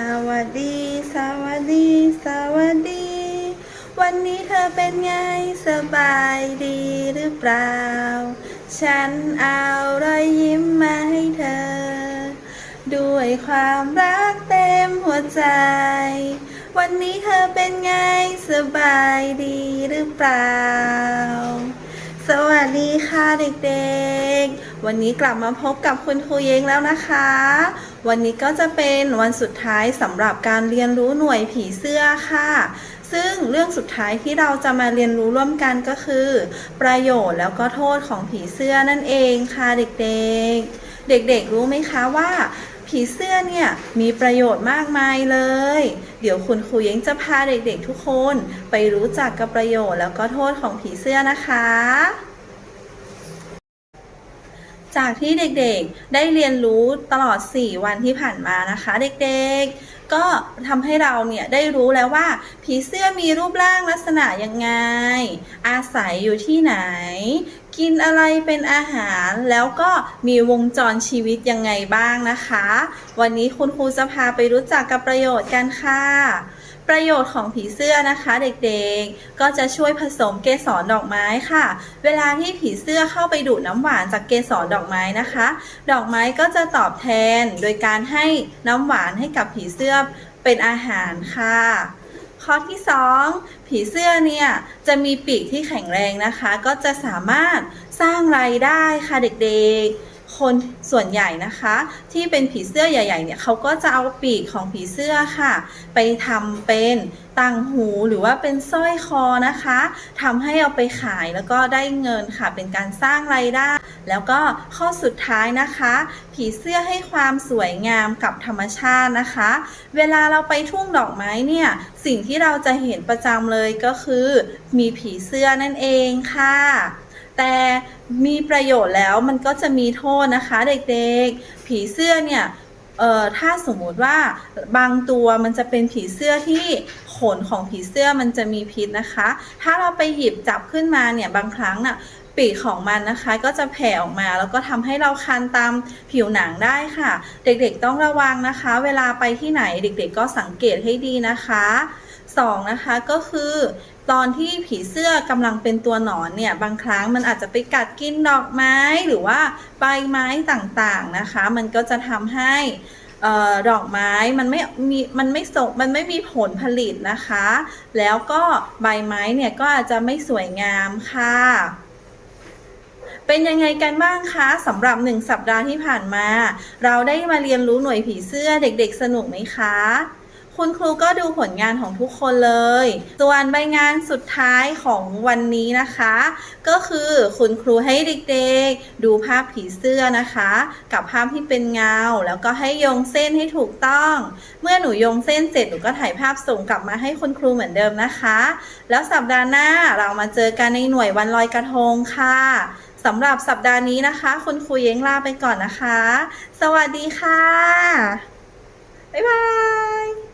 สวัสดี สวัสดี สวัสดี วันนี้เธอเป็นไงสบายดีหรือเปล่า ฉันเอารอยยิ้มมาให้เธอ ด้วยความรักเต็มหัวใจ วันนี้เธอเป็นไงสบายดีหรือเปล่า สวัสดีค่ะเด็กๆ วันนี้กลับมาพบกับคุณครูเย้งแล้วนะคะ วันนี้ก็จะเป็นวันสุดท้ายสำหรับการเรียนรู้หน่วยผีเสื้อค่ะ ซึ่งเรื่องสุดท้ายที่เราจะมาเรียนรู้ร่วมกันก็คือ ประโยชน์แล้วก็โทษของผีเสื้อนั่นเองค่ะเด็กๆ เด็กๆ รู้ไหมคะว่าผีเสื้อเนี่ยมีประโยชน์มากมายเลย เดี๋ยวคุณครูเย้งจะพาเด็กๆทุกคน ไปรู้จักกับประโยชน์แล้วก็โทษของผีเสื้อนะคะ จากที่เด็กๆได้เรียนรู้ตลอด 4 วันที่ผ่านมานะคะ เด็กๆ ก็ทำให้เราเนี่ยได้รู้แล้วว่า ผีเสื้อมีรูปร่างลักษณะยังไง อาศัยอยู่ที่ไหน กินอะไรเป็นอาหารแล้วก็มีวงจรชีวิตยังไงบ้างนะคะ วันนี้คุณครูจะพาไปรู้จักกับประโยชน์กันค่ะ ประโยชน์ของผีเสื้อนะคะเด็กๆ ก็จะช่วยผสมเกสรดอกไม้ค่ะ เวลาที่ผีเสื้อเข้าไปดูดน้ำหวานจากเกสรดอกไม้นะคะ ดอกไม้ก็จะตอบแทนโดยการให้น้ำหวานให้กับผีเสื้อเป็นอาหารค่ะข้อที่ 2 ผีเสื้อเนี่ยจะมีปีกที่แข็งแรงนะคะ ก็จะสามารถสร้างรายได้ค่ะเด็กๆ คนส่วนใหญ่นะคะ ที่เป็นผีเสื้อใหญ่ๆเนี่ยเขาก็จะเอาปีกของผีเสื้อค่ะ ไปทำเป็นต่างหูหรือว่าเป็นสร้อยคอนะคะทำให้เอาไปขายแล้วก็ได้เงินค่ะ เป็นการสร้างรายได้ แล้วก็ข้อสุดท้ายนะคะ ผีเสื้อให้ความสวยงามกับธรรมชาตินะคะ เวลาเราไปทุ่งดอกไม้เนี่ยสิ่งที่เราจะเห็นประจำเลยก็คือ มีผีเสื้อนั่นเองค่ะ แต่มีประโยชน์แล้วมันก็จะมีโทษนะคะเด็กๆ ผีเสื้อเนี่ยเอ่อถ้าสมมุติว่าบางตัวมันจะเป็นผีเสื้อที่ขนของผีเสื้อมันจะมีพิษนะคะ ถ้าเราไปหยิบจับขึ้นมาเนี่ยบางครั้งน่ะปีกของมันนะคะก็จะแผ่ออกมาแล้วก็ทำให้เราคันตามผิวหนังได้ค่ะ เด็กๆต้องระวังนะคะ เวลาไปที่ไหนเด็กๆก็สังเกตให้ดีนะคะ สองนะคะก็คือตอนที่ผีเสื้อกำลังเป็นตัวหนอนเนี่ยบางครั้งมันอาจจะไปกัดกินดอกไม้หรือว่าใบไม้ต่างๆนะคะ มันก็จะทำให้ออดอกไม้มันไม่มีมันไม่ส่งมันไม่มีผลผลิตนะคะ แล้วก็ใบไม้เนี่ยก็อาจจะไม่สวยงามค่ะ เป็นยังไงกันบ้างคะสำหรับหนึ่งสัปดาห์ที่ผ่านมา เราได้มาเรียนรู้หน่วยผีเสื้อเด็กๆสนุกไหมคะ คุณครูก็ดูผลงานของทุกคนเลย ส่วนใบงานสุดท้ายของวันนี้นะคะ ก็คือคุณครูให้เด็กๆ ดูภาพผีเสื้อนะคะ กับภาพที่เป็นเงา แล้วก็ให้โยงเส้นให้ถูกต้อง เมื่อหนูโยงเส้นเสร็จหนูก็ถ่ายภาพส่งกลับมาให้คุณครูเหมือนเดิมนะคะ แล้วสัปดาห์หน้าเรามาเจอกันในหน่วยวันลอยกระทงค่ะสำหรับสัปดาห์นี้นะคะ คุณครูเย้งลาไปก่อนนะคะ สวัสดีค่ะ บ๊ายบาย